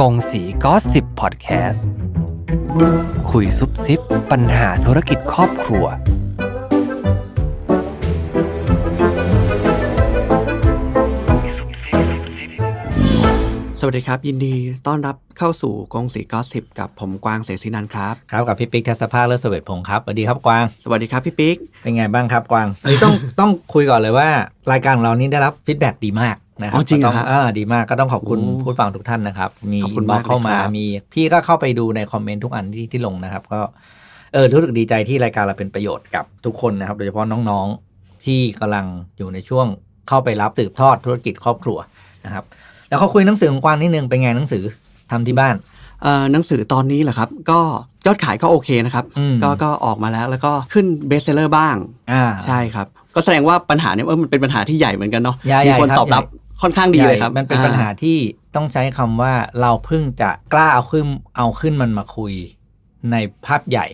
กงสีก็สิบพอดแคสต์คุยซุบซิบปัญหาธุรกิจครอบครัว สวัสดีครับ ยินดีต้อนรับเข้าสู่กงสีก็สิบกับผมกวางเสศินันท์ครับ ครับกับพี่ปิ๊กทัศภาคเลิศเสวตพงศ์ครับสวัสดีครับกวาง สวัสดีครับพี่ปิ๊กเป็นไงบ้างครับกวางเฮ้ยต้อง ต้องคุยก่อนเลยว่า รายการของเรานี้ได้รับฟีดแบ็ดีมาก นะครัอ๋อจริงเหรอก็ต้ฮะอ่าดีมากก็ต้องขอบคุณโอ้ผู้ฟังทุกท่านนะครับ มีขอบคุณบล็อกมากเลยเข้ามาครับมีพี่ก็เข้าไปดูในคอมเมนต์ทุกอันที่ที่ลงนะครับ ก็เออรู้สึกดีใจที่รายการเราเป็นประโยชน์กับทุกคนนะครับ โดยเฉพาะน้องๆที่กำลังอยู่ในช่วงเข้าไปรับสืบทอดธุรกิจครอบครัวนะครับ แล้วเขาคุยหนังสือของกวางนิดนึงเป็นไงหนังสือทำที่บ้านเอ่อหนังสือตอนนี้เหรอครับ ก็ยอดขายก็โอเคนะครับอืมก็ก็ออกมาแล้วแล้วก็ขึ้นเบสเซอร์บ้างอ่าใช่ครับ ก็แสดงว่าปัญหาเนี่ยเออมันเป็นปัญหาที่ใหญ่เหมือนกันเนาะใหญ่มีคนใหญ่ครับตอบรับใหญ่ ค่อนข้างดีเลยครับใหญ่มันเป็นปัญหาอ่ที่ต้องใช้คำว่าเราเพิ่งจะกล้าเอาขึ้นเอาขึ้นมันมาคุยในภาพใหญ่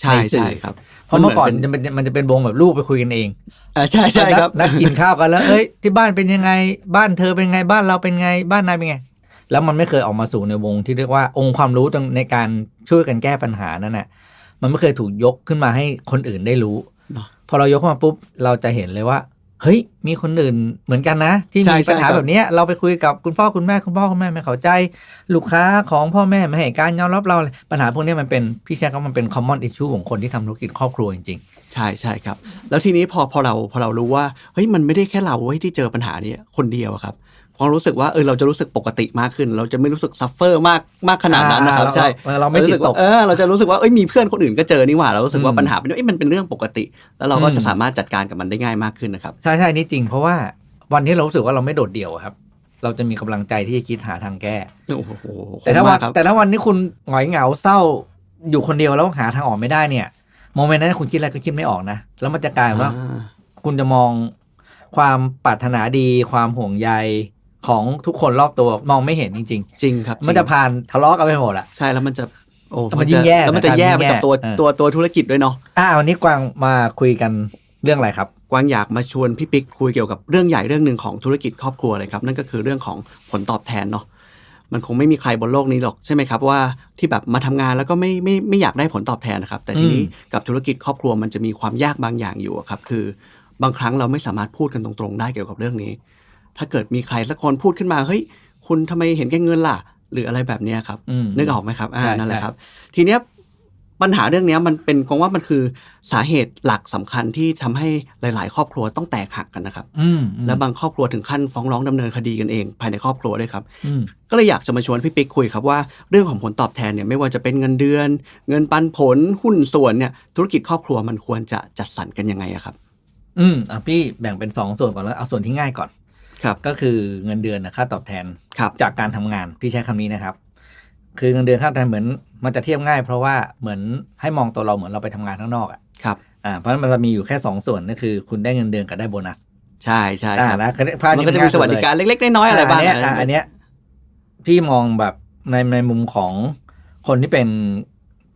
ใช่ในสื่อใช่ครับเพราะเมื่อก่อนมันเหมือนเป็นจะเป็นมันจะเป็นวงแบบลูกไปคุยกันเองอ่าใช่ใช่ครับนัดนัดกินข้าวกันแล้วเอ้ยที่บ้านเป็นยังไงบ้านเธอเป็นไงบ้านเราเป็นไงบ้านนายเป็นไง แล้วมันไม่เคยออกมาสู่ในวงที่เรียกว่าองค์ความรู้ตรงในการช่วยกันแก้ปัญหานั่นน่ะมันไม่เคยถูกยกขึ้นมาให้คนอื่นได้รู้เนอะพอเรายกขึ้นมาปุ๊บเราจะเห็นเลยว่า เฮ้ย มีคนอื่นเหมือนกันนะ ที่ใช่มีปัญหาใช่ครับแบบเนี้ยเราไปคุยกับคุณพ่อคุณแม่คุณพ่อคุณแม่ไม่เข้าใจ ลูกค้าของพ่อแม่ไม่ให้การยอมรับเราเลยปัญหาพวกเนี้ยมันเป็นพี่แชร์ว่ามันเป็น common issue ของคนที่ทำธุรกิจครอบครัวจริงใช่ใช่ครับ แล้วทีนี้พอพอเราพอเรารู้ว่าเฮ้ยมันไม่ได้แค่เราเว้ยที่เจอปัญหาเนี้คนเดียวอะครับ พอรู้สึกว่าเออเราจะรู้สึกปกติมากขึ้น เราจะไม่รู้สึกซัฟเฟอร์มากมากขนาดนั้นนะครับอ่าใช่เราเราไม่จิตตกเออเราจะรู้สึกว่าเอ้ยมีเพื่อนคนอื่นก็เจอนี่หว่าเรารู้สึกว่าอืมปัญหาเป็นเอ้ยมันเป็นเรื่องปกติ แล้วเราก็อืมจะสามารถจัดการกับมันได้ง่ายมากขึ้นนะครับๆใช่ใช่นี่จริงเพราะว่าวันที่เรารู้สึกว่าเราไม่โดดเดี่ยวอะครับ เราจะมีกำลังใจที่จะคิดหาทางแก้โอ้โหแต่ถ้าคมวันมกครับแต่ถ้าวันนี้คุณหงอยเหงาเศร้าอยู่คนเดียวแล้วหาทางออกไม่ได้เนี่ยโมเมนต์นั้นคุณคิดอะไรก็คิดไม่ออกนะแล้วมันจะกลายเป็นว่าอ่าคุณจะมองความปรารถนาดี ความห่วงใย ของทุกคนรอบตัวมองไม่เห็นจริง จริงครับๆ มันจะริงผ่านทะเลาะกันไปหมดอะ ใช่แล้วมันจะโอ้แล้วมันยิ่งแย่แล้วมันจะนะครับแย่ยิ่ไปงแย่กับตัวเออ ตัวตัวธุรกิจด้วยเนาะอ่าวันนี้กวางมาคุยกันเรื่องอะไรครับ กวางอยากมาชวนพี่ปิ๊กคุยเกี่ยวกับเรื่องใหญ่เรื่องหนึ่งของธุรกิจครอบครัวเลยครับ นั่นก็คือเรื่องของผลตอบแทนเนาะมันคงไม่มีใครบนโลกนี้หรอกใช่ไหมครับว่าที่แบบมาทำงานแล้วก็ไม่ไม่ไม่อยากได้ผลตอบแทนนะครับ แต่ทีนี้อืม กับธุรกิจครอบครัวมันจะมีความยากบางอย่างอยู่อะครับ คือบางครั้งเราไม่สามารถพูดกันตรงๆ ได้เกี่ยวกับเรื่องนี้ ถ้าเกิดมีใครสักคนพูดขึ้นมาเฮ้ยคุณทำไมเห็นแก่เงินล่ะ หรืออะไรแบบเนี้ยครับอืมนึกออกไหมครับอ่าใช่นั่นแหละใช่ครับ ทีเนี้ยปัญหาเรื่องเนี้ยมันเป็นกองว่ามันคือสาเหตุหลักสำคัญที่ทำให้หลาย ๆ ครอบครัวต้องแตกหักกันนะครับอืมอืมและบางครอบครัวถึงขั้นฟ้องร้องดำเนินคดีกันเอง ภายในครอบครัวด้วยครับอืมก็เลยอยากจะมาชวนพี่ปิ๊กคุยครับว่าเรื่องของผลตอบแทนเนี่ยไม่ว่าจะเป็นเงินเดือน เงินปันผลหุ้นส่วนเนี่ยธุรกิจครอบครัวมันควรจะจัดสรรกันยังไงอะครับ อืมอะพี่แบ่งเป็นสองส่วนก่อนแล้วเอาส่วนที่ง่ายก่อน ครับก็คือเงินเดือนนะค่าตอบแทนครับจากการทำงานพี่ใช้คำนี้นะครับ คือเงินเดือนค่าตอบแทนเหมือนมันจะเทียบง่าย เพราะว่าเหมือนให้มองตัวเราเหมือนเราไปทำงานข้างนอกอะครับอ่าเพราะฉะนั้นมันจะมีอยู่แค่สองส่วนก็คือ คุณได้เงินเดือนกับได้โบนัส ใช่ใช่อ่าครับแล้วภาพมันนี้ก็จะมีสวัสดิการเล็ก ๆ น้อยๆอะไรบ้างนเนี้ยอะไรอะแบบอันเนี้ยพี่มองแบบในในมุมของคนที่เป็น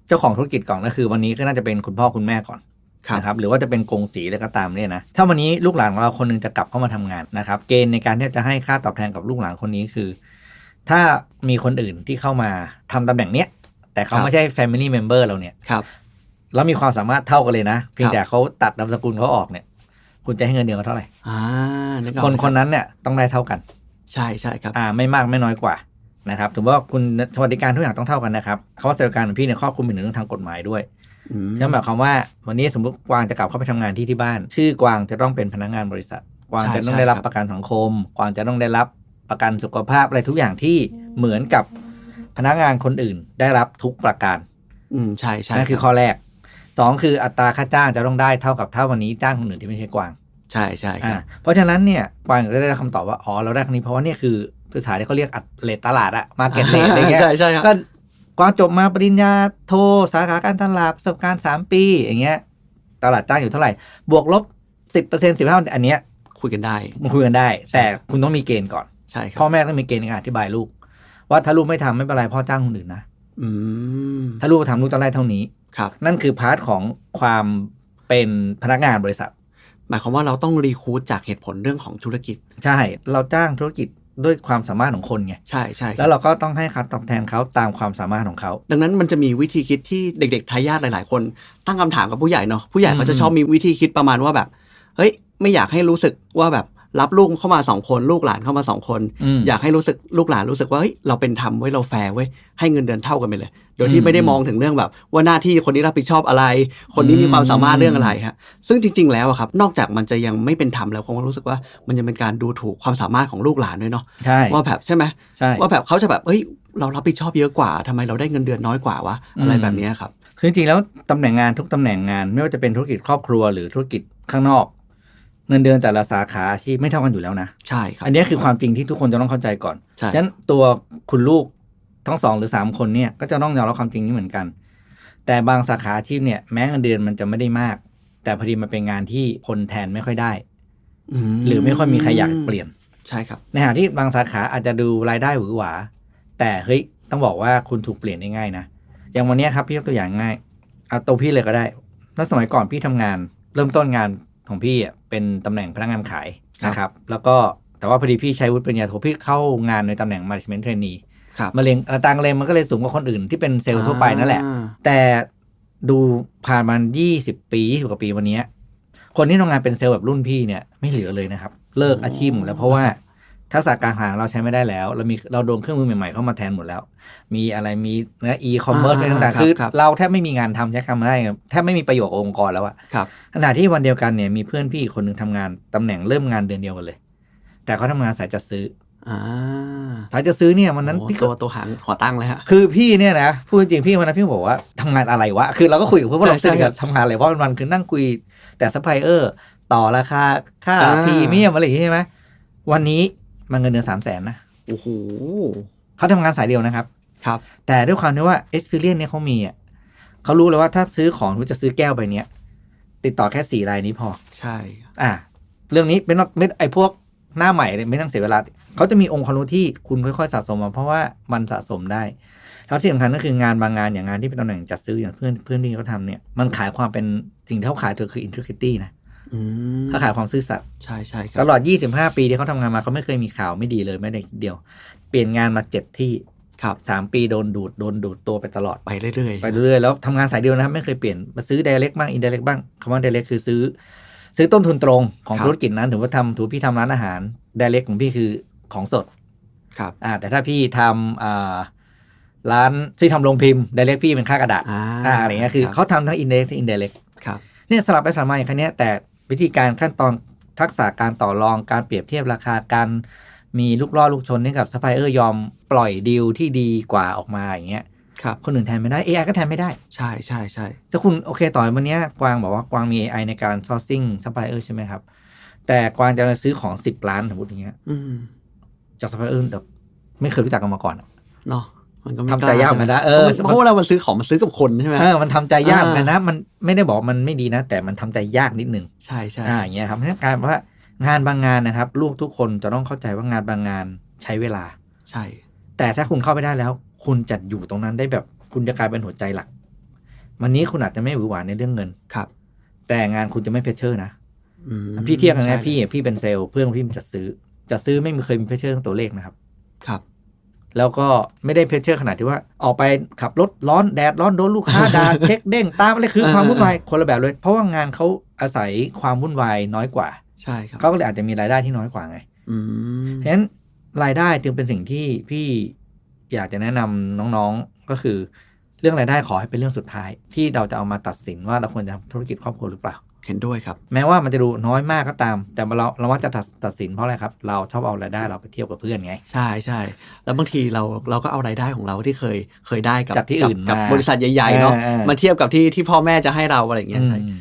เจ้าของธุรกิจก่อนก็คือ วันนี้ก็น่าจะเป็นคุณพ่อคุณแม่ก่อนครับ นะครับหรือว่าจะเป็นกงสีอะไรก็ตามเนี่ยนะถ้าวันนี้ลูกหลานของเราคนหนึงจะกลับเข้ามาทำงานนะครับเกณฑ์ในการที่จะให้ค่าตอบแทนกับลูกหลานคนนี้คือ ถ้ามีคนอื่นที่เข้ามาทำตำแหน่งเนี้ยแต่เขาครับไม่ใช่ Family Member เราเนี่ยครับแล้วมีความสามารถเท่ากันเลยนะเพียงครับแต่เขาตัดนามสกุลเขาออกเนี่ย คุณจะให้เงินเดือนเขาเท่าไหร่อ่านึกออกคนไหมคนรับนั้นเนี่ยต้องได้เท่ากัน ใช่ใช่ครับอ่าไม่มากไม่น้อยกว่านะครับถือว่าคุณสวัสดิการทุกอย่างต้องเท่ากันนะครับคำว่าสวัสดิการของพี่เนี่ยครอบคลุมไปถึงเรื่องทางกฎหมายด้วยอืม นั่นหมายความว่าวันนี้สมมติกวางจะกลับเข้าไปทำงานที่ที่บ้าน ชื่อกวางจะต้องเป็นพนักงานบริษัท กวางใช่จะต้องใช่ได้รับครับประกันสังคม กวางจะต้องได้รับประกันสุขภาพอะไรทุกอย่างที่เหมือนกับพนักงานคนอื่นได้รับทุกประการ อืมใช่ใช่นั่นคือรับข้อแรกสองคืออัตราค่าจ้างจะต้องได้เท่ากับเท่าวันนี้จ้างคนอื่นที่ไม่ใช่กวาง ใช่ใช่คอ่ารับเพราะฉะนั้นเนี่ยกวางก็ได้รับคำตอบว่าอ๋อเราได้ครั้งนี้เพราะว่าเนี่ยคือพื้นฐานที่เขาเรียกอัตเลทตลาดอะมาเก็ตเลทอะไรเงี้ยใช่ใช่ครับก็ กวางจบมาปริญญาโทสาขาการตลาดประสบการณ์สามปี อย่างเงี้ย ตลาดจ้างอยู่เท่าไหร่ บวกลบสิบเปอร์เซ็นสิบห้าอันเนี้ยคุยกันได้มันคุยกันได้ แต่คุณต้องมีเกณฑ์ก่อนใช่ครัพ่อแม่ต้องมีเกณฑ์ในการอธิบายลูก ว่าถ้าลูกไม่ทำไม่เป็นไรพ่อจ้างคนอื่นนะอืมถ้าลูกทำลูกต้องได้เท่านี้ครับ นั่นคือพาร์ทของความเป็นพนักงานบริษัท หมายความว่าเราต้องรีคูดจากเหตุผลเรื่องของธุรกิจ ใช่ เราจ้างธุรกิจ ด้วยความสามารถของคนไงใช่ใช่ครับแล้วเราก็ต้องให้ค่าตอบแทนเขาตามความสามารถของเขา ดังนั้นมันจะมีวิธีคิดที่เด็กๆทายาทหลาย ๆ คน ตั้งคำถามกับผู้ใหญ่เนาะผู้ใหญ่เขาจะชอบมีวิธีคิดประมาณว่าแบบ เฮ้ย ไม่อยากให้รู้สึกว่าแบบ รับลูกเข้ามาสองคนลูกหลานเข้ามาสองคนอืมอยากให้รู้สึกลูกหลานรู้สึกว่าเฮ้ยเราเป็นธรรมไว้ยเราแฟร์ไว้ยให้เงินเดือนเท่ากันไปเลย โดยที่อืมไม่ได้มองถึงเรื่องแบบ ว่าหน้าที่คนนี้รับผิดชอบอะไร คนนี้มีความสามารถเรื่องอะไรฮะซึ่งจริง ๆ แล้วอะครับ นอกจากมันจะยังไม่เป็นธรรมแล้วผมก็รู้สึกว่ามันยังเป็นการดูถูกความสามารถของลูกหลานด้วยเนาะใช่ว่าแบบใช่ไหมใช่ว่าแบบเขาจะแบบเฮ้ยเรารับผิดชอบเยอะกว่าทำไมเราได้เงินเดือนน้อยกว่าวะอะไรอืมแบบเนี้ยครับคือจริงๆแล้วตำแหน่งงานทุกตำแหน่งงาน ไม่ว่าจะเป็นธุรกิจครอบครัวหรือธุรกิจข้างนอก เงินเดือนแต่ละสาขาอาชีพไม่เท่ากันอยู่แล้วนะ ใช่ครับ อันนี้คือความจริงที่ทุกคนจะต้องเข้าใจก่อนใช่ฉะนั้นตัวคุณลูกทั้งสองหรือสามคนเนี่ยก็จะต้องยอมรับความจริงนี้เหมือนกัน แต่บางสาขาอาชีพเนี่ยแม้เงินเดือนมันจะไม่ได้มาก แต่พอดีมันเป็นงานที่คนแทนไม่ค่อยได้มหรือไม่ค่อยมีใครอยากเปลี่ยน ใช่ครับ ในขณะที่บางสาขาอาจจะดูรายได้หวือหวา แต่เฮ้ยต้องบอกว่าคุณถูกเปลี่ยนได้ง่ายนะ อย่างวันเนี้ยครับพี่ยกตัวอย่างง่ายเอาตัวพี่เลยก็ได้ถ้าสมัยก่อนพี่ทำงาน เริ่มต้นงาน ของพี่อะเป็นตำแหน่งพนักงานขายครับนะครับ แล้วก็แต่ว่าพอดีพี่ใช้วุฒิปริญญาโทพี่เข้างานในตำแหน่ง management trainee ครับมะเร็งอัตราการเร็งมันก็เลยสูงกว่าคนอื่นที่เป็นเซลล์ทั่วไปนั่นแหละอ่าแต่ดูผ่านมา20 ปี20กว่าปีวันเนี้ยคนที่ทำงานเป็นเซลล์แบบรุ่นพี่เนี่ยไม่เหลือเลยนะครับ เลิกอาชีพหมดแล้วเพราะว่า ทักษะการหาเราใช้ไม่ได้แล้ว เรามีเราโดนเครื่องมือใหม่ๆเข้ามาแทนหมดแล้ว มีอะไรมีนะอีคอมเมิร์ซอะไรต่างๆคือเราแทบไม่มีงานทำใช้คำได้แทบไม่มีประโยชน์กับองค์กรแล้วอะครับขณะที่วันเดียวกันเนี่ยมีเพื่อนพี่อีกคนหนึ่งทำงานตำแหน่งเริ่มงานเดือนเดียวกันเลย แต่เขาทำงานสายจัดซื้ออ่าสายจัดซื้อเนี่ยวันนั้นโอ้พี่ก็ตัวตัวหางหัวตั้งเลยฮะคือพี่เนี่ยนะพูดจริงๆพี่วันนั้นพี่บอกว่าทำงานอะไรวะคือเราก็คุยกับเพื่อนว่าเราใช่สนิทกันใช่ทำงานอะไรเพราะวันๆคือนั่งคุยแต่ซัพพลายเออร์ต่อราคาค่าอ่าพรีเมียมอะไรอย่างงี้ใช่ไหมวันนี้ มันเงินเดือนสามแสนนะโอ้โหเขาทำงานสายเดียวนะครับ ครับ แต่ด้วยความที่ว่า experience เนี่ยเขามีอะเขารู้เลยว่าถ้าซื้อของหรือจะซื้อแก้วใบเนี้ยติดต่อแค่สี่รายนี้พอ ใช่ อะเรื่องนี้เป็นว่าไม่ไอพวกหน้าใหม่เนี่ยไม่ต้องเสียเวลาเขาจะมีองค์ความรู้ที่คุณค่อยๆสะสมมาเพราะว่ามันสะสมได้แล้วที่สำคัญก็คืองานบางงานอย่างงานที่เป็นตำแหน่งจัดซื้ออย่างเพื่อนเพื่อนที่เขาทำเนี่ยมันขายความเป็นสิ่งที่เขาขายเธอคือ integrity นะอืม เขาขายความซื่อสัตย์ใช่ใช่คตรับลอด 25 ปีที่เขาทำงานมาเขาไม่เคยมีข่าวไม่ดีเลยไม่ได้เดียว เปลี่ยนงานมาเจ็ดที่ครับสามปีโดนดูดโดนดูดตัวไปตลอดไปเรื่อยๆไปเรื่อยๆแล้วทำงานสายเดียวนะครับไม่เคยเปลี่ยนมาซื้อ direct บ้าง indirect บ้างคำว่า direct คือซื้อ ซื้อต้นทุนตรงของธุรกิจนั้นถือว่าทำถือว่าพี่ทำร้านอาหาร direct ของพี่คือของสดครับอ่าแต่ถ้าพี่ทำอ่าร้านที่ทำโรงพิมพ์ direct พี่เป็นค่ากระดาษอ่าอ่าอะไรเงี้ยคือรับเขาทำทั้ง indirect ทั้ง indirect ครับเนี่ยสลับไปสลับมาอย่างคันนี้ยแต่ วิธีการขั้นตอนทักษะการต่อรองการเปรียบเทียบราคาการมีลูกล่อลูกชนให้กับซัพพลายเออร์ยอมปล่อยดีลที่ดีกว่าออกมาอย่างเงี้ยครับคนอื่นแทนไม่ได้ AI ก็แทนไม่ได้ ใช่ใช่ใช่ถ้าคุณโอเคต่อยวันเนี้ยกวางบอกว่ากวางมี AI ในการ sourcing supplier ใช่ไหมครับ แต่กวางจะมาซื้อของ10ล้านสมมติอย่างเงี้ยอืมจาก supplier แบบไม่เคยรู้จักกันมาก่อนอะเนาะ มันก็ไม่ทำใจยากเหมือนกันนะเออเพราะว่าเรามันซื้อของมันซื้อกับคนใช่ไหมเออมันทำใจยากเหมือนกันอ่านะมันไม่ได้บอกมันไม่ดีนะ แต่มันทำใจยากนิดนึงใช่ใช่อ่าอย่างเงี้ยครับเพราะฉะนั้นกลารว่างานบางงานนะครับ ลูกทุกคนจะต้องเข้าใจว่างานบางงานใช้เวลา ใช่ แต่ถ้าคุณเข้าไปได้แล้ว คุณจะอยู่ตรงนั้นได้แบบคุณจะกลายเป็นหัวใจหลัก วันนี้คุณอาจจะไม่หวือหวาในเรื่องเงินครับ แต่งานคุณจะไม่เพชเชอร์นะอืมพี่เทียบกันใช่นะพี่พี่เป็นเซลล์เพื่อนพี่มันจัดซื้อจัดซื้อไม่มีเคยมีเพชเชอร์ทั้งตัวเลขนะครับ ครับ แล้วก็ไม่ได้เพชเชอร์ขนาดที่ว่าออกไปขับรถร้อนแดดร้อนโดนลูกค้าด่าเช็คเด้งตามอะไรคือความวุ่นวายคนละแบบเลย เพราะว่างานเขาอาศัยความวุ่นวายน้อยกว่าใช่ครับเขาก็เลยอาจจะมีรายได้ที่น้อยกว่าไงอืมเพราะฉะนั้นรายได้จึงเป็นสิ่งที่พี่อยากจะแนะนำน้องๆก็คือ เรื่องรายได้ขอให้เป็นเรื่องสุดท้าย ที่เราจะเอามาตัดสินว่าเราควรจะทำธุรกิจครอบครัวหรือเปล่า เห็นด้วยครับ แม้ว่ามันจะดูน้อยมากก็ตาม แต่เราเราว่าจะตัดตัดสินเพราะอะไรครับ เราชอบเอารายได้เราไปเทียบกับเพื่อนไง ใช่ใช่แล้วบางทีเราเราก็เอารายได้ของเราที่เคยเคยได้กับจากที่อื่นกับมาบริษัทใหญ่ๆเนาะเออเออมาเทียบกับที่ที่พ่อแม่จะให้เราอะไรอย่างเงี้ยใช่อืม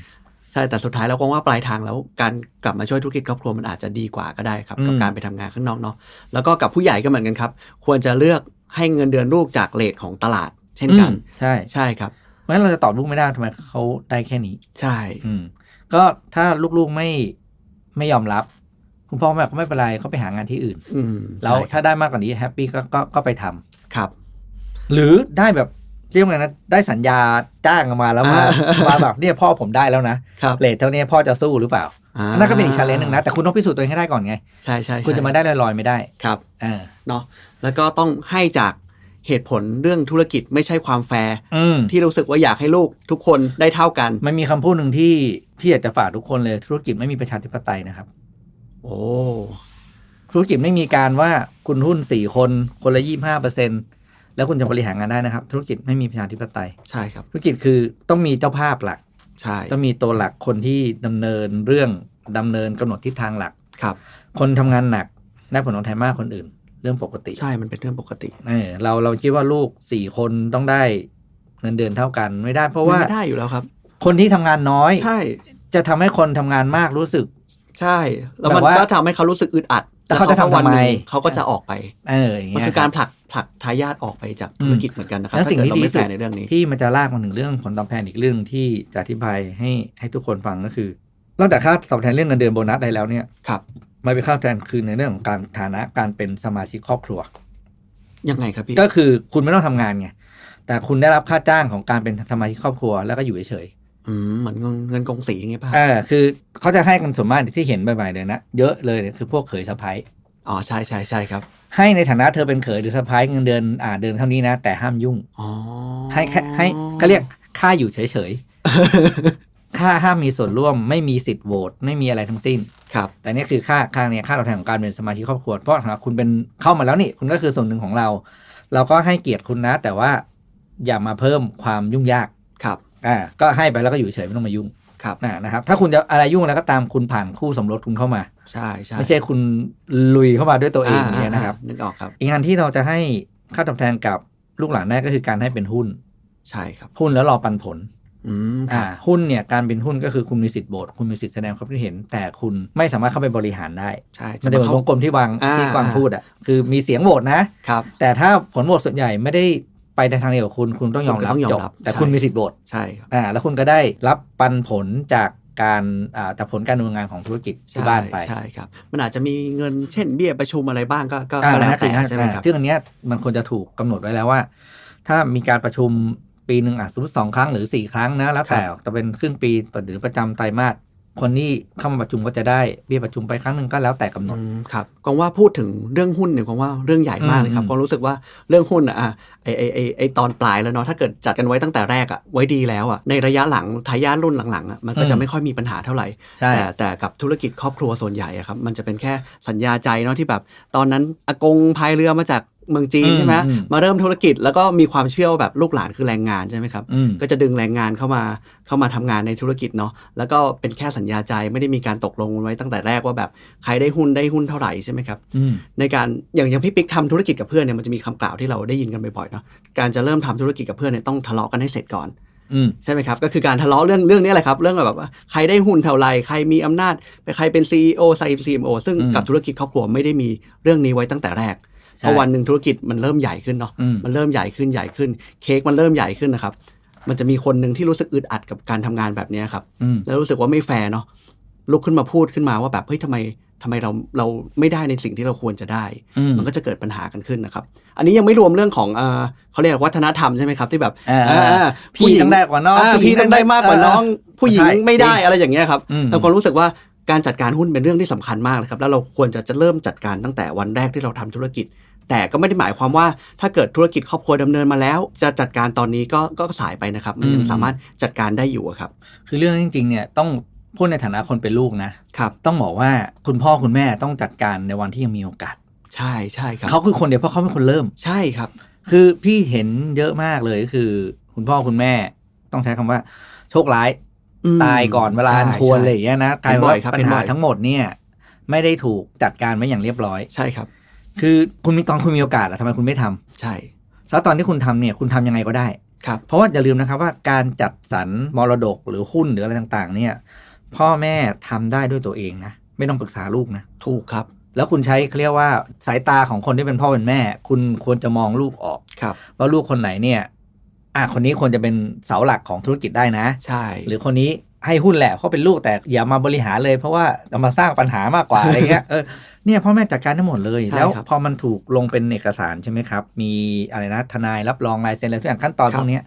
ใช่แต่สุดท้ายเราก็ว่าปลายทางแล้วการกลับมาช่วยธุรกิจครอบครัวมันอาจจะดีกว่าก็ได้ครับ กับอืมการไปทำงานข้างนอกเนาะแล้วก็กับผู้ใหญ่ก็เหมือนกันครับ ควรจะเลือกให้เงินเดือนลูกจากเลทของตลาด เช่นกันอืมใช่ใช่ครับเพราะฉะนั้นเราจะตอบลูกไม่ได้ทำไมเขาได้แค่นี้ ใช่ อืม ก็ถ้าลูกๆไม่ไม่ยอมรับ คุณพ่อแม่ก็ไม่เป็นไรเขาไปหางานที่อื่นอืมแล้วใช่ถ้าได้มากกว่านี้แฮปปี้ก็ก็ก็ไปทำครับ หรือได้แบบเรียกว่าไงนะได้สัญญาจ้างมาแล้วมาอ่ามาแบบเนี่ยพ่อผมได้แล้วนะครับเลทเท่านี้พ่อจะสู้หรือเปล่าอ่าอันนั่นก็เป็นอีกชาเลนจ์หนึ่งนะ แต่คุณต้องพิสูจน์ตัวเองให้ได้ก่อนไง ใช่ใช่คุณจะมาได้ลอยๆ ไม่ได้ครับอ่าเนาะแล้วก็ต้องให้จาก เหตุผลเรื่องธุรกิจไม่ใช่ความแฟร์อืมที่รู้สึกว่าอยากให้ลูกทุกคนได้เท่ากัน มันมีคำพูดหนึ่งที่พี่อยากจะฝากทุกคนเลยธุรกิจไม่มีประชาธิปไตยนะครับ โอ้ธุรกิจไม่มีการว่าคุณหุ้นสี่คนคนละยี่ห้าเปอร์เซ็นแล้วคุณจะบริหารงานได้นะครับ ธุรกิจไม่มีประชาธิปไตยใช่ครับ ธุรกิจคือต้องมีเจ้าภาพหลักใช่ต้องมีตัวหลักคนที่ดำเนินเรื่องดำเนินกำหนดทิศทางหลักครับ คนทำงานหนักได้ผลตอบแทนมากกว่าคนอื่นเรื่องปกติ ใช่มันเป็นเรื่องปกติเออเราเราคิดว่าลูกสี่คนต้องได้เงินเดือนเท่ากันไม่ได้ เพราะว่าไม่ได้อยู่แล้วครับ คนที่ทำงานน้อย ใช่ จะทำให้คนทำงานมากรู้สึก ใช่ แล้วมันแบบว่าก็ทำให้เขารู้สึกอึดอัดแต่เขาจะทำวันหนึ่งทำไมเขาก็จะออกไป เอออย่างมันเงี้ยคือการผลักผลักทายาทออกไปจากธุรกิจเหมือนกันนะครับแล้วสิ่งที่ถ้าดีเกิดเราไม่สุแฟดร์ในเรื่องนี้ ที่มันจะลากมาถึงเรื่องผลตอบแทนอีกเรื่องที่จะอธิบายให้ให้ทุกคนฟังก็คือนอกจากค่าตอบแทนเรื่องเงินเดือนโบนัสได้แล้วเนี่ยครับ มันเป็นค่าตอบแทนคือในเรื่องของการฐานะการเป็นสมาชิกครอบครัว ยังไงครับพี่ ก็คือคุณไม่ต้องทำงานไง แต่คุณได้รับค่าจ้างของการเป็นสมาชิกครอบครัวแล้วก็อยู่เฉยอืมเหมือนเงินเงินกองสีอย่างเงี้ยป่ะๆเออคือเขาจะให้กันส่วนมากที่เห็นบ่อยๆเลยนะเยอะเลยเนี่ยคือพวกเขยสะพ้ายอ๋อใช่ใช่ใช่ครับ ให้ในฐานะเธอเป็นเขยหรือสะพ้ายเงินเดือนอ่าเดือนเท่านี้นะ แต่ห้ามยุ่งอ๋อให้แค่ให้เขาเรียกค่าอยู่เฉยๆ ค่าห้ามมีส่วนร่วมไม่มีสิทธิ์โหวตไม่มีอะไรทั้งสิ้น ครับ แต่นี่คือค่าค่าเนี่ยค่าตอบแทนของการเป็นสมาชิกครอบครัวเพราะหากคุณเป็นเข้ามาแล้วนี่คุณก็คือส่วนหนึ่งของเรา เราก็ให้เกียรติคุณนะ แต่ว่าอย่ามาเพิ่มความยุ่งยากครับอ่าก็ให้ไปแล้วก็อยู่เฉยไม่ต้องมายุ่งครับอ่านะครับ ถ้าคุณจะอะไรยุ่งแล้วก็ตามคุณผ่านคู่สมรสคุณเข้ามา ใช่ใช่ไม่ใช่คุณลุยเข้ามาด้วยตัวเองเนี่ยนะครับนึกออกครับ อีกอันที่เราจะให้ค่าตอบแทนกับลูกหลานได้ก็คือการให้เป็นหุ้น ใช่ครับ หุ้นแล้วรอปันผลอืมคอ่ารับ หุ้นเนี่ยการเป็นหุ้นก็คือคุณมีสิทธิ์โบทคุณมีสิทธิ์แสดงความคิดเห็น แต่คุณไม่สามารถเข้าไปบริหารได้ใช่มันจะเหมือนวงกลมที่วางอ่าที่กวางพูดอะคือมีเสียงโหวตนะครับแต่ถ้าผลโหวตส่วนใหญ่ไม่ได้ไปในทางเดียวกับคุณคุณต้องยอมรับคุณก็ต้องยอมจบรับแต่ใช่คุณมีสิทธิ์โหวตใช่ครับอ่าแล้วคุณก็ได้รับปันผลจากการอ่าจากผลการดำเนินงานของธุรกิจที่ใช่บ้านไปใช่ครับ มันอาจจะมีเงินเช่นเบี้ยประชุมอะไรบ้างก็ก็อ่าก็แล้วนะจริแต่งนะใช่ไหมครับซึ่งอันเนี้ยมันควรจะถูกกำหนดไว้แล้วว่า ถ้ามีการประชุม ปีหนึ่งอะสมมติสองครั้งหรือสี่ครั้งนะแล้วแต่จะเป็นครึ่งปีหรือประจำไตรมาสคนที่เข้ามาประชุมก็จะได้เบี้ยประชุมไปครั้งหนึ่งก็แล้วแต่กำหนดอืมครับกองว่าพูดถึงเรื่องหุ้นเนี่ยกองว่าเรื่องใหญ่มากเลยครับอืมกองรู้สึกว่าเรื่องหุ้นอะอะไอไอไอไอตอนปลายแล้วเนาะถ้าเกิดจัดกันไว้ตั้งแต่แรกอะไว้ดีแล้วอะในระยะหลังทายาทรุ่นหลังๆอะมันก็จะไม่ค่อยมีปัญหาเท่าไหร่ใช่แต่แต่กับธุรกิจครอบครัวส่วนใหญ่อะครับมันจะเป็นแค่สัญญาใจเนาะที่แบบ ตอนนั้นอากงพายเรือมาจาก เมืองจีนอืมใช่ไหมอืมมาเริ่มธุรกิจแล้วก็มีความเชื่อว่าแบบลูกหลานคือแรงงานใช่ไหมครับอืมก็จะดึงแรงงานเข้ามาเข้ามาทำงานในธุรกิจเนาะแล้วก็เป็นแค่สัญญาใจไม่ได้มีการตกลงไว้ตั้งแต่แรกว่าแบบใครได้หุ้นได้หุ้นเท่าไหร่ใช่ไหมครับอืมในการอย่างอย่างพี่ปิ๊กทำธุรกิจกับเพื่อนเนี่ยมันจะมีคำกล่าวที่เราได้ยินกันบ่อยๆเนาะการจะเริ่มทำธุรกิจกับเพื่อนเนี่ยต้องทะเลาะกันให้เสร็จก่อนอืมใช่ไหมครับก็คือการทะเลาะเรื่องเรื่องนี้แหละครับ เรื่องแบบว่าใครได้หุ้นเท่าไหร่ใครมีอำนาจไปใครเป็น CEO ใส่ CMO ซึ่งอืมกับธุรกิจครอบครัวไม่ได้มีเรื่องนี้ไว้ตั้งแต่แรกใช่ เพราะวันหนึ่งธุรกิจมันเริ่มใหญ่ขึ้นเนาะอืมมันเริ่มใหญ่ขึ้นใหญ่ขึ้น เค้กมันเริ่มใหญ่ขึ้นนะครับ มันจะมีคนหนึ่งที่รู้สึกอึดอัดกับการทำงานแบบเนี้ยครับอืมแล้วรู้สึกว่าไม่แฟร์เนาะลุกขึ้นมาพูดขึ้นมาว่าแบบเฮ้ยทำไมทำไมเราเราไม่ได้ในสิ่งที่เราควรจะได้อืมมันก็จะเกิดปัญหากันขึ้นนะครับ อันนี้ยังไม่รวมเรื่องของเอ่อเขาเรียกวัฒนธรรมใช่ไหมครับที่แบบอ่าอ่าพี่ผู้หญิต้องได้กว่าน้องอ่าผู้หญิพี่งต้องได้มากกว่าน้องเออผู้หญิงใช่ไม่ได้จริงอะไรอย่างเงี้ยครับอืมเราความรู้สึกว่าการจัดการหุ้นเป็นเรื่องที่สำคัญมากเลยครับ แล้วเราควรจะจะเริ่มจัดการตั้งแต่วันแรกที่เราทำธุรกิจ แต่ก็ไม่ได้หมายความว่าถ้าเกิดธุรกิจครอบครัวดำเนินมาแล้ว จะจัดการตอนนี้ก็ก็สายไปนะครับ มันยังอืมสามารถจัดการได้อยู่อะครับ คือเรื่องจริงๆเนี่ยต้องพูดในฐานะคนเป็นลูกนะครับ ต้องบอกว่าคุณพ่อคุณแม่ต้องจัดการในวันที่ยังมีโอกาส ใช่ใช่ครับเขาคือคนเดียวเพราะเขาเป็นคนเริ่ม ใช่ครับ คือพี่เห็นเยอะมากเลยก็คือ คุณพ่อคุณแม่ต้องใช้คำว่า โชคร้ายอืมตายก่อนเวลาอันใช่ควรใช่อะไรอย่างเงี้ยนะกลายเป็นเป็นบ่ว่าอยครับปัญเป็นบ่หาอยทั้งหมดเนี่ย ไม่ได้ถูกจัดการไว้อย่างเรียบร้อยใช่ครับ คือคุณมีตอนคุณมีโอกาสอะทำไมคุณไม่ทำใช่แล้วตอนที่คุณทำเนี่ยคุณทำยังไงก็ได้ครับเพราะว่าอย่าลืมนะครับว่าการจัดสรรมรดกหรือหุ้นหรืออะไรต่างๆ เนี่ย พ่อแม่ทำได้ด้วยตัวเองนะไม่ต้องปรึกษาลูกนะถูกครับ แล้วคุณใช้เขาเรียกว่าสายตาของคนที่เป็นพ่อเป็นแม่ คุณควรจะมองลูกออกครับว่าลูกคนไหนเนี่ยอะคนนี้ควรจะเป็นเสาหลักของธุรกิจได้นะ ใช่ หรือคนนี้ ให้หุ้นแหละเพราะเป็นลูกแต่อย่ามาบริหารเลย เพราะว่าจะมาสร้างปัญหามากกว่าอะไรเงี้ยเออเนี่ยพ่อแม่จัดการได้หมดเลยใช่แล้วครับพอมันถูกลงเป็นเอกสารใช่ไหมครับ มีอะไรนะทนายรับรองลายเซ็นอะไรทุกอย่างขั้นตอนครับพวกเนี้ย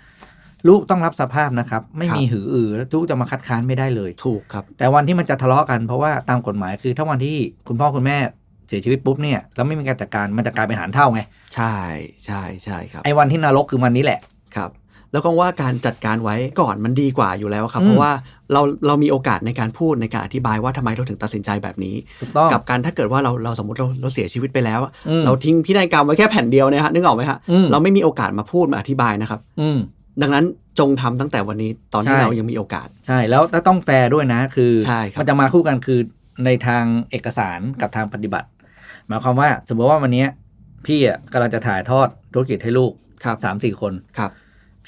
ลูกต้องรับสภาพนะครับ ไม่ครับมีหืออือแล้วลูกจะมาคัดค้านไม่ได้เลยถูกครับ แต่วันที่มันจะทะเลาะกันเพราะว่าตามกฎหมายคือถ้าวันที่คุณพ่อคุณแม่เสียชีวิตปุ๊บเนี่ยแล้วไม่มีการจัดการมันจะกลายเป็นหารเท่าไงใช่ใช่ใช่ครับไอ้วันที่นรกคือวันนี้แหละครับ แล้วก็ว่าการจัดการไว้ก่อนมันดีกว่าอยู่แล้วครับอืมเพราะว่าเราเรามีโอกาสในการพูดในการอธิบายว่าทำไมเราถึงตัดสินใจแบบนี้ถูกต้องกับการถ้าเกิดว่าเราเราสมมติเราเราเสียชีวิตไปแล้วอะอืมเราทิ้งพินัยกรรมไว้แค่แผ่นเดียวเนี่ยฮะนึกออกไหมฮะอืมเราไม่มีโอกาสมาพูดมาอธิบายนะครับอืมดังนั้นจงทำตั้งแต่วันนี้ตอนที่ใช่เรายังมีโอกาส ใช่แล้วถ้าต้องแฟร์ด้วยนะคือใช่ครับมันจะมาคู่กันคือในทางเอกสารกับทางปฏิบัติหมายความว่าสมมติว่าวันเนี้ยพี่อะกำลังจะถ่ายทอดธุรกิจให้ลูกครับสามสี่คนครับ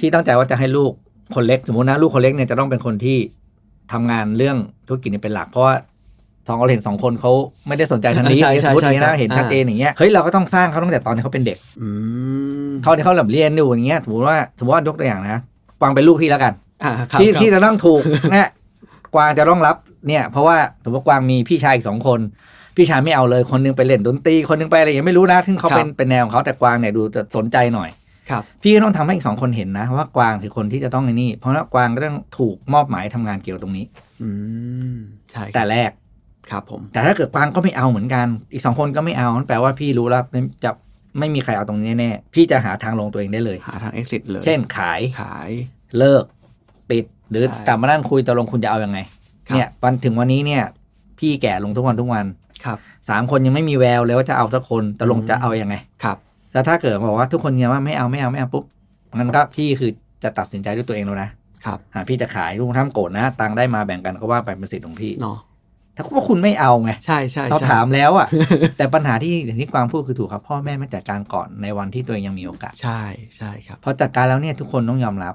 พี่ตั้งใจว่าจะให้ลูกคนเล็ก สมมตินะลูกคนเล็กเนี่ยจะต้องเป็นคนที่ทำงานเรื่องธุรกิจนี้เป็นหลักเพราะว่าสองเราเห็นสองคนเขาไม่ได้สนใจทางนี้ใช่ใช่สมมติใช่อย่างนี้ครันะบเห็นชัดอ่าเจนอย่างเงี้ยเฮ้ยเราก็ต้องสร้างเขาตั้งแต่ตอนที่เขาเป็นเด็กอืมเขาที่เขาแบบเรียนอยู่อย่างเงี้ยสมมติว่าสมมติว่ายกตัวอย่างนะกวางเป็นลูกพี่แล้วกันอ่าครับที่ครับที่จะต้องถูกเนี่ยกวางจะต้องรับเนี่ย เพราะว่าสมมติว่ากวางมีพี่ชายอีกสองคนพี่ชายไม่เอาเลยคนหนึงไปเล่นดนตรีคนหนึงไปอะไรอย่างเงี้ยไม่รู้นะซึ่งเขาเป็นเป็นแนวของเขาแต่กวางเนี่ยดูจะสนใจหน่อย ครับพี่ก็ต้องทำให้อีกสองคนเห็นนะว่ากวางคือคนที่จะต้องในนี่ เพราะว่ากวางก็ต้องถูกมอบหมายทำงานเกี่ยวกับตรงนี้ อืมใช่ครับแต่แรกครับผม แต่ถ้าเกิดกวางก็ไม่เอาเหมือนกัน อีกสองคนก็ไม่เอานั่นแปลว่าพี่รู้แล้วจะไม่มีใครเอาตรงนี้แน่ๆพี่จะหาทางลงตัวเองได้เลย หาทาง exit เลย เช่นขายขายเลิก ปิด หรือใช่กลับมานั่งคุยตกลงคุณจะเอาอยัางไงครับเนี่ยวันถึงวันนี้เนี่ย พี่แก่ลงทุกวันทุกวันครับสามคนยังไม่มีแววเลยว่าจะเอาสักคนตกลงอืมจะเอาอยัางไงครับ แล้วถ้าเกิดบอกว่าทุกคนยังว่าไม่เอาไม่เอาไม่เอาปุ๊บงั้นก็พี่คือจะตัดสินใจด้วยตัวเองแล้วนะครับอ่าพี่จะขายทุกคนทำโกรธนะตังค์ได้มาแบ่งกันก็ว่าไปเป็นสิทธิ์ของพี่เนาะถ้าพวกคุณไม่เอาไงใช่ใช่เราใช่ถามแล้วอะแต่ปัญหาที่อย่างที่กวางพูดคือถูกครับ พ่อแม่ไม่จัดการก่อนในวันที่ตัวเองยังมีโอกาส ใช่ใช่ครับพอจัดการแล้วเนี่ยทุกคนต้องยอมรับ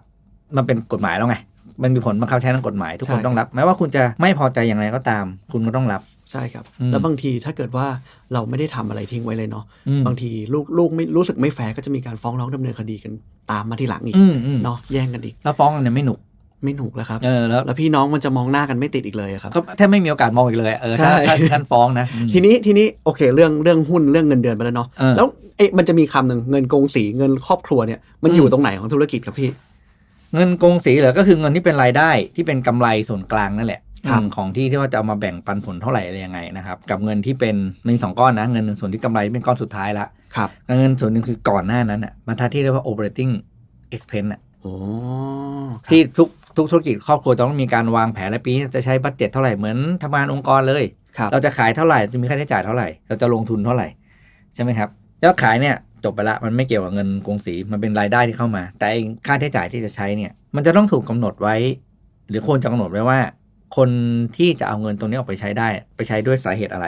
มันเป็นกฎหมายแล้วไงมันมีผลบังคับใช้ทางกฎหมาย ทุกคนใช่ต้องรับแม้ว่าคุณจะไม่พอใจอย่างไรก็ตาม คุณก็ต้องรับใช่ครับอืมแล้วบางทีถ้าเกิดว่าเราไม่ได้ทำอะไรทิ้งไว้เลยเนาะอืมบางทีลูกลูกไม่รู้สึกไม่แฟร์ก็จะมีการฟ้องร้องดำเนินคดีกันตามมาทีหลังอีกอืมอืมเนาะแย่งกันอีกแล้วฟ้องกันเนี่ยไม่หนุกไม่หนุกแล้วครับเออแล้วแล้วพี่น้องมันจะมองหน้ากันไม่ติดอีกเลยอะครับก็แทบไม่มีโอกาสมองอีกเลยเออใช่ถ้าถ้าท่านฟ้องนะอืมทีนี้ทีนี้โอเคเรื่องเรื่องหุ้นเรื่องเงินเดือนไปแล้วเนาะเออแล้วเอ๊ะมันจะมีคำหนึ่งเงินกงสีเงินครอบครัวเนี่ยมันอืมอยู่ตรงไหนของธุรกิจครับพี่ เงินกงสีเหรอก็คือเงินที่เป็นรายได้ที่เป็นกำไรส่วนกลางนั่นแหละครับอืม ของที่ที่ว่าจะเอามาแบ่งปันผลเท่าไหร่อะไรยังไงนะครับ กับเงินที่เป็นมีสองก้อนนะเงินหนึ่งส่วนที่กำไรเป็นก้อนสุดท้ายละครับเงินส่วนหนึ่งคือก่อนหน้านั้นอะมาทัดที่เรียกว่า operating expense อะโอ้ครับที่ทุกทุกธุรกิจครอบครัวต้องมีการวางแผนและปีนี้จะใช้บัตเจ็ตเท่าไหร่เหมือนทำงานองค์กรเลยครับเราจะขายเท่าไหร่จะมีค่าใช้จ่ายเท่าไหร่ เราจะลงทุนเท่าไหร่ใช่ไหมครับยอดขายเนี่ยจบไปละมันไม่เกี่ยวกับเงินกงสีมันเป็นรายได้ที่เข้ามา แต่ไอ้ค่าใช้จ่ายที่จะใช้เนี่ย มันจะต้องถูกกำหนดไว้ หรือควรจะกำหนดไว้ว่า คนที่จะเอาเงินตรงนี้ออกไปใช้ได้ ไปใช้ด้วยสาเหตุอะไร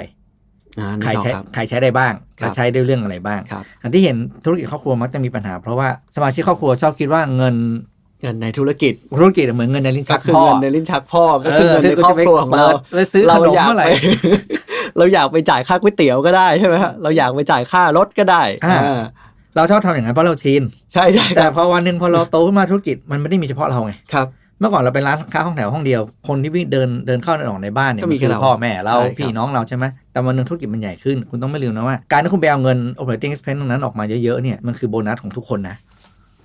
อ่าใครนึกออกใช้ครับใครใช้ได้บ้างครับและใช้ด้วยเรื่องอะไรบ้างครับอันที่เห็นธุรกิจครอบครัวมักจะมีปัญหา เพราะว่าสมาชิกครอบครัวชอบคิดว่าเงินเงินในธุรกิจธุรกิจเหมือนเงินในลิ้นก็ชักคือพ่อเงินในลิ้นชักพ่อก็คือเงินในครอบครัวของเราไปซื้อขนมเมื่อไหร่เราอยากไปจ่ายค่าก๋วยเตี๋ยวก็ได้ใช่ไหมฮะเราอยากไปจ่ายค่ารถก็ได้อ่าอ่าเราชอบทำอย่างนั้นเพราะเราชินใช่ใช่คแต่รับพอวันหนึ่งพอเราโตขึ้นมาธุรกิจมันไม่ได้มีเฉพาะเราไงครับ เมื่อก่อนเราเป็นร้านค้าห้องแถวห้องเดียว คนที่วิ่งเดินเดินเข้าเดินออกในบ้านเนี่ยก็มีนคือแค่เราพ่อแม่เราใช่ครับพี่น้องเราใช่ไหมแต่วันหนึ่งธุรกิจมันใหญ่ขึ้น คุณต้องไม่ลืมนะว่า การที่คุณไปเอาเงิน operating expense ตรงนั้นออกมาเยอะๆเนี่ยมันคือโบนัสของทุกคนนะ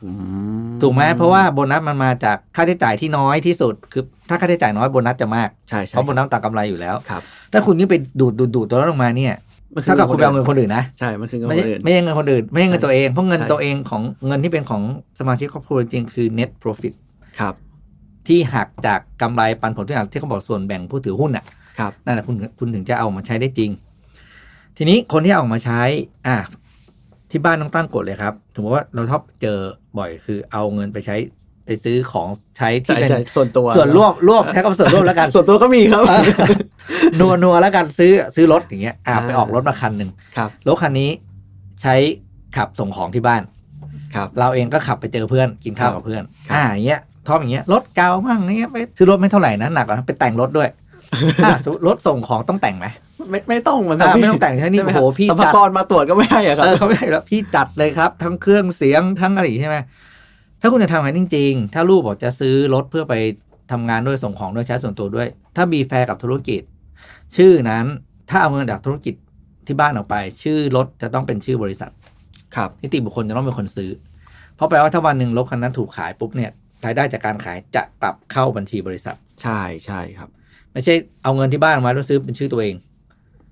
อืถูกไหมเพราะว่าโบนัสมันมาจากค่าใช้จ่ายที่น้อยที่สุด คือถ้าค่าใช้จ่ายน้อยโบนัสจะมากใช่ใช่เพราะโบนัสต่างกำไรอยู่แล้วครับถ้าคุณยิ่งไปดูดดูดดูดตัวนั้นลงมาเนี่ยมันคืเท่ากับคุณไปเอาเงินคนอื่นนะใช่ มันคือเงินไม่คใช่นอื่นไม่ใช่เงินคนอื่นไม่ใช่เงินตัวเองเพราะเงินใช่ตัวเองของเงินที่เป็นของสมาชิกครอบครัวจริงๆคือ net profit ครับ ที่หักจากกำไรปันผลที่หักที่เขาบอกส่วนแบ่งผู้ถือหุ้นอะครับนั่นแหละคุณคุณถึงจะเอามาใช้ได้จริง ทีนี้คนที่เอามาใช้ อะที่บ้านต้องตั้งกฎเลยครับถือว่าเราชอบเจอบ่อยคือเอาเงินไปใช้ไปซื้อของใช้ที่ใช่เป็นใช่ส่วนตัว ส่วนรวบรวบใช้คำว่าส่วนรวบแล้วกัน ส่วนตัวก็มีครับเออนัวนัวแล้วกันซื้อซื้อรถอย่างเงี้ยอะอ่าไปออกรถมาคันหนึ่งครับรถคันนี้ใช้ขับส่งของที่บ้าน ครับ เราเองก็ขับไปเจอเพื่อนกินข้าวครับกับเพื่อนครับอ่าอย่างเงี้ย ทอมอย่างเงี้ยรถเก่ามั่งเนี้ยไปซื้อรถไม่เท่าไหร่นะหนักกว่านั้นไปแต่งรถด้วยอะรถส่งของต้องแต่งไหมไม่ไม่ต้องมันอ่าไม่ต้องแต่งใช่ไหมนี่ใช่ไหมโอ้โหพี่สัมภาจัดระมาตรวจก็ไม่ให้อะครับเออเขาไม่ให้แล้วพี่จัดเลยครับ ทั้งเครื่องเสียงทั้งอะไรอย่างงี้ใช่ไหมถ้าคุณจะทำอย่างนั้นจริง ๆ ถ้าลูกบอกจะซื้อรถเพื่อไปทำงานด้วยส่งของด้วยใช้ส่วนตัวด้วย ถ้ามีแฟร์กับธุรกิจ ชื่อนั้นถ้าเอาเงินจากธุรกิจที่บ้านออกไป ชื่อรถจะต้องเป็นชื่อบริษัท ครับนิติบุคคลจะต้องเป็นคนซื้อ เพราะแปลว่าถ้าวันหนึ่งรถคันนั้นถูกขายปุ๊บเนี่ย รายได้จากการขายจะกลับเข้าบัญชีบริษัท ใช่ใช่ครับ ไม่ใช่เอาเงินที่บ้านมาแล้วซื้อเป็นชื่อตัวเอง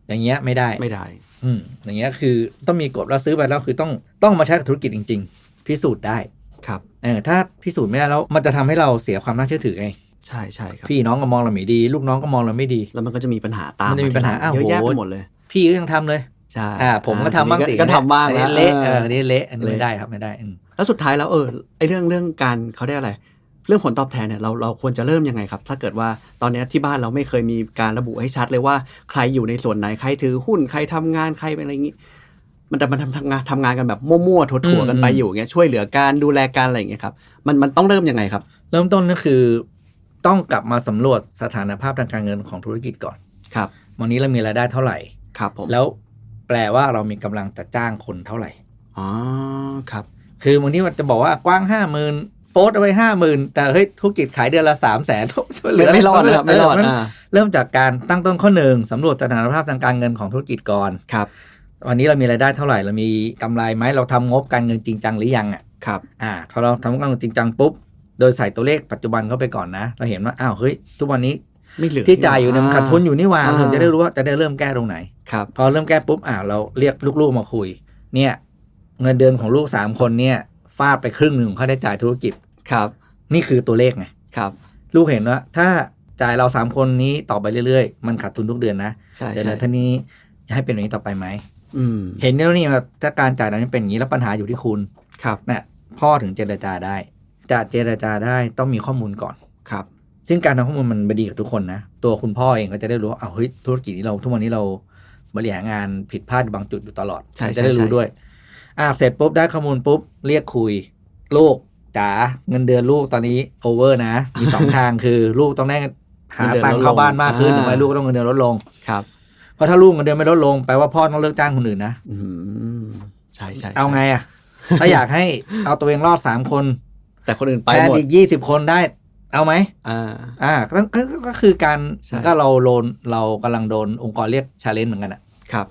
อย่างเงี้ยไม่ได้ไม่ได้ อืมอย่างเงี้ยคือต้องมีกฎแล้วซื้อไปแล้วคือต้องต้องมาใช้กับธุรกิจจริง ๆ พิสูจน์ได้ครับเออถ้าพิสูจน์ไม่ได้แล้วมันจะทำให้เราเสียความน่าเชื่อถือไงใช่ใช่ครับพี่น้องก็มองเราไม่ดี ลูกน้องก็มองเราไม่ดี แล้วมันก็จะมีปัญหาตามมันจะมีปัญหาอ้าวเยอะแยะโหไปหมดเลย พี่ก็ยังทำเลย ใช่อ่าผมก็ทำบ้างสิก็ทำบ้างอันนะนี้เละเอเออออันนี้เละอันนี้เละไม่ได้ครับไม่ได้อืมแล้วสุดท้ายแล้วเออไอเรื่องเรื่องการเขาได้อะไร เรื่องผลตอบแทนเนี่ยเราเราควรจะเริ่มยังไงครับ ถ้าเกิดว่าตอนเนี้ยที่บ้านเราไม่เคยมีการระบุให้ชัดเลยว่าใครอยู่ในส่วนไหนใครถือหุ้นใครทำงานใครเป็นอะไรอย่างงี้ มันจะมันทำทำงานทำงานกันแบบมั่วๆถั่วๆกันไปอยู่อย่างเงี้ยช่วยเหลือการดูแลการอะไรอย่างเงี้ยครับมันมันต้องเริ่มยังไงครับ เริ่มต้นก็คือต้องกลับมาสำรวจสถานภาพทางการเงินของธุรกิจก่อน ครับ วันนี้เรามีรายได้เท่าไหร่ ครับผม แล้ว แปลว่าเรามีกำลังจะจ้างคนเท่าไหร่ อ๋อ ครับ คือบางทีมันจะบอกว่ากว้างห้าหมื่นโฟร์เอาไว้ห้าหมื่นแต่เฮ้ยธุรกิจขายเดือนละสามแสนไม่ไม่รอดนะครับไม่รอดเมันอ่าเริ่มจากการตั้งต้นข้อหนึ่งสำรวจสถานภาพทางการเงินของธุรกิจก่อนครับ วันนี้เรามีรายได้เท่าไหร่เรามีกำไรไหมเราทำงบการเงินจริงจังหรือยังอะครับอ่าพอเราทำงบการเงินจริงจังปุ๊บโดยใส่ตัวเลขปัจจุบันเข้าไปก่อนนะ เราเห็นว่าอ้าวเฮ้ยทุกวันนี้ ไม่เหลือที่จ่ายอยู่เนี่ยมันขาดทุนอยู่นี่หว่าอ่าเราจะได้รู้ว่าจะได้เริ่มแก้ตรงไหนครับพอเริ่มแก้ปุ๊บอ่าเราเรียกลูกๆมาคุย เนี่ย เงินเดือนของลูกสามคนเนี่ยฟาดไปครึ่งหนึ่งของค่าใช้จ่ายธุรกิจครับ นี่คือตัวเลขไงครับ ลูกเห็นว่า ถ้าจ่ายเราสามคนนี้ต่อไปเรื่อยๆ มันขาดทุนทุกเดือนนะใช่แต่ใช่ท่านี้จะให้เป็นแบบนี้ต่อไปไหมอืมเห็นแล้วนี่ว่าถ้าการจ่ายนั้นเป็นอย่างนี้แล้วปัญหาอยู่ที่คุณครับนะพ่อถึงเจรจาได้ จะเจรจาได้ต้องมีข้อมูลก่อนครับ ซึ่งการทำข้อมูลมันไม่ดีกับทุกคนนะ ตัวคุณพ่อเองก็จะได้รู้ว่าอ้าวเฮ้ยธุรกิจนี้เราทุกวันนี้เราบริหารงานผิดพลาดบางจุดอยู่ตลอดใช่จะได้ใช่รู้ใช่ด้วย อ่าเสร็จปุ๊บได้ข้อมูลปุ๊บเรียกคุยลูกจ๋าเงินเดือนลูกตอนนี้โอเวอร์นะ มีสองทางคือลูกต้องได้หาตังค์เข้าบ้านมากขึ้นหรือไม่ลูกก็ต้องเงินเดือนลดลงครับเพราะถ้าลูกเงินเดือนไม่ลดลงแปลว่าพ่อต้องเลิกจ้างคนอื่นนะอืมใช่ใช่เอาไงอะถ้าอยากให้เอาตัวเองรอดสามคน แต่คนอื่นไปแทนหมดอีกยี่สิบคนได้ เอาไหมอ่า อ่าก็ก็ก็ก็คือการใช่ ก็เราโดนเรากำลังโดนองค์กรเรียกชาเลนจ์เหมือนกันอะครับ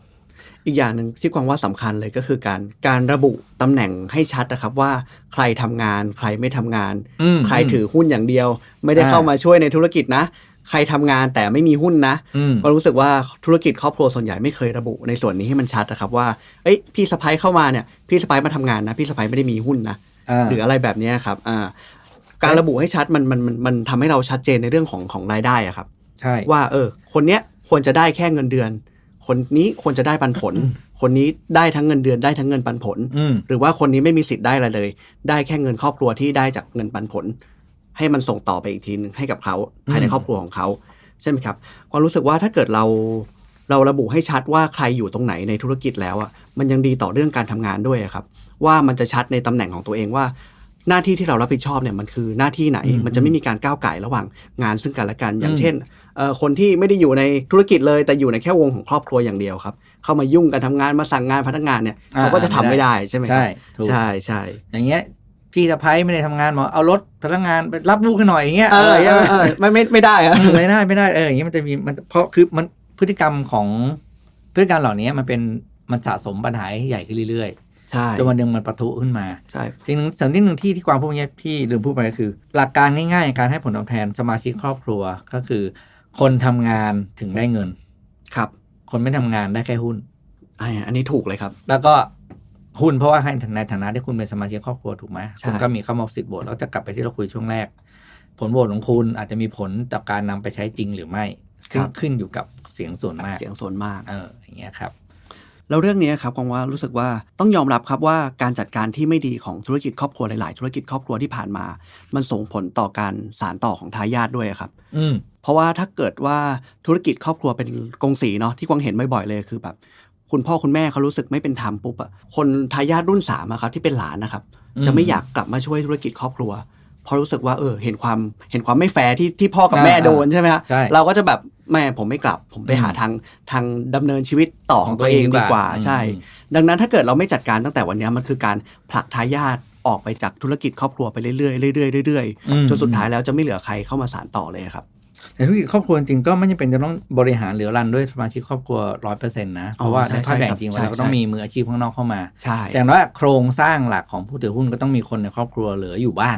อีกอย่างหนึ่งที่กวางว่าสำคัญเลยก็คือการการระบุตำแหน่งให้ชัดนะครับว่าใครทำงาน ใครไม่ทำงาน อืม ใครถือหุ้นอย่างเดียว ไม่ได้อ่า เข้ามาช่วยในธุรกิจนะ ใครทำงานแต่ไม่มีหุ้นนะ อืม ก็รู้สึกว่าธุรกิจครอบครัวส่วนใหญ่ไม่เคยระบุในส่วนนี้ให้มันชัดนะครับว่า เอ้ยพี่สะพ้ยเข้ามาเนี่ยพี่สะพ้ยมาทำงานนะ พี่สะพ้ยไม่ได้มีหุ้นนะาหรืออะไรแบบเนี้ยครับ อ่า การระบุให้ชัดมันมันมันมันทำให้เราชัดเจนในเรื่องของของรายได้อะครับ ใช่ ว่าเออ คนเนี้ยควรจะได้แค่เงินเดือน คนนี้ควรจะได้ปันผล คนนี้ได้ทั้งเงินเดือนได้ทั้งเงินปันผล อืม หรือว่าคนนี้ไม่มีสิทธิ์ได้อะไรเลย ได้แค่เงินครอบครัวที่ได้จากเงินปันผล ให้มันส่งต่อไปอีกทีหนึงให้กับเขาภายในอืมครอบครัวของเขาใช่ไหมครับความรู้สึกว่าถ้าเกิดเราเราระบุให้ชัดว่าใครอยู่ตรงไหนในธุรกิจแล้วอะมันยังดีต่อเรื่องการทำงานด้วยอะครับ ว่ามันจะชัดในตำแหน่งของตัวเองว่า หน้าที่ที่เรารับผิดชอบเนี่ยมันคือหน้าที่ไหนอืมมันจะไม่มีการก้าวไก่ระหว่างงานซึ่งกันและกัน อย่างอืมเช่นเอ่อคนที่ไม่ได้อยู่ในธุรกิจเลยแต่อยู่ในแค่วงของครอบครัวอย่างเดียวครับ เข้ามายุ่งกันทำงานมาสั่งงานพนักงานเนี่ยเขาก็จะทำไม่ได้ใช่ไหมครัใช่บถูกใช่ใช่อย่างเงี้ยพี่สะพ้ยไม่ได้ทำงานหมอเอารถพนักงานไปรับลูกให้หน่อยอย่างเงี้ยเออเออเออเออไม่ไม่ไม่ได้อะอืมไม่ได้ไม่ได้เอออย่างเงี้ยมันจะมีมันเพราะคือมันพฤติกรรมของพฤติกรรมเหล่านี้มันเป็นมันสะสมปัญหาให้ใหญ่ขึ้นเรื่อย ใช่ๆจนวันหนึ่งมันปะทุขึ้นมาใช่สิ่งหนึ่งสิ่งที่หนึ่งที่ที่ความพูดเนี้ยพี่ลืมพูดไปก็คือ หลักการง่ายๆในการให้ผลตอบแทนสมาชิกครอบครัวก็คือ คนทำงานถึงได้เงินครับ คนไม่ทำงานได้แค่หุ้นอ่าอันนี้ถูกเลยครับ แล้วก็หุ้นเพราะว่าให้ในฐานะที่คุณเป็นสมาชิกครอบครัวถูกไหมใช่คุณก็มีเข้ามาสิทธิ์โหวตแล้วจะกลับไปที่เราคุยช่วงแรก ผลโหวตของคุณอาจจะมีผลต่อการนำไปใช้จริงหรือไม่ซึ่งขึ้นอยู่กับเสียงส่วนมากเสียงส่วนมากเอออย่างเงี้ยครับ แล้วเรื่องนี้ครับกองว่ารู้สึกว่าต้องยอมรับครับว่าการจัดการที่ไม่ดีของธุรกิจครอบครัวหลาย ๆ ธุรกิจครอบครัวที่ผ่านมา มันส่งผลต่อการสานต่อของทายาทด้วยครับอืมเพราะว่าถ้าเกิดว่าธุรกิจครอบครัวเป็นกงสีเนาะที่กวางเห็นบ่อยๆเลยคือแบบคุณพ่อคุณแม่เขารู้สึกไม่เป็นธรรมปุ๊บอะคนทายาทรุ่นสามอะครับที่เป็นหลานนะครับอืมจะไม่อยากกลับมาช่วยธุรกิจครอบครัวเพราะรู้สึกว่าเออเห็นความเห็นความไม่แฟร์ที่ที่พ่อกับแม่อ่าโดนใช่ไหมฮะใช่เราก็จะแบบ แม่ผมไม่กลับ ผมไปอืมหาทางทางดำเนินชีวิตต่อของตัวเองดีกว่าอืมใช่อืมดังนั้นถ้าเกิดเราไม่จัดการตั้งแต่วันนี้มันคือการผลักทายาทออกไปจากธุรกิจครอบครัวไปเรื่อยๆเรื่อยๆเรื่อยอืมๆจนสุดท้ายแล้วจะไม่เหลือใครเข้ามาสานต่อเลยครับแต่ธุรกิจครอบครัวจริงๆก็ไม่จำเป็นจะต้องบริหารหรือรันด้วยสมาชิกครอบครัวร้อยเปอร์เซ็นต์นะ เพราะว่าใช่ในภาพใหญ่ใช่ครับจริงๆใช่เราก็ต้องใช่มีมืออาชีพข้างนอกเข้ามาใช่แต่อย่างน้อยโครงสร้างหลักของผู้ถือหุ้นก็ต้องมีคนในครอบครัวเหลืออยู่บ้าง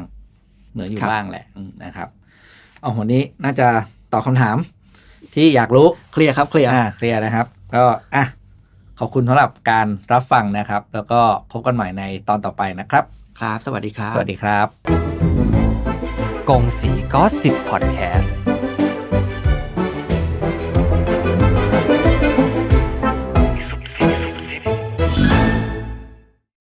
เหลืออยู่ครับบ้างแหละอืมนะครับเอาวันนี้น่าจะตอบคำถาม ที่อยากรู้เคลียร์ครับเคลียร์อ่าเคลียร์นะครับ ก็อะขอบคุณสำหรับการรับฟังนะครับ แล้วก็พบกันใหม่ในตอนต่อไปนะครับ ครับ สวัสดีครับ สวัสดีครับกงสีก็สิบพอดแคสต์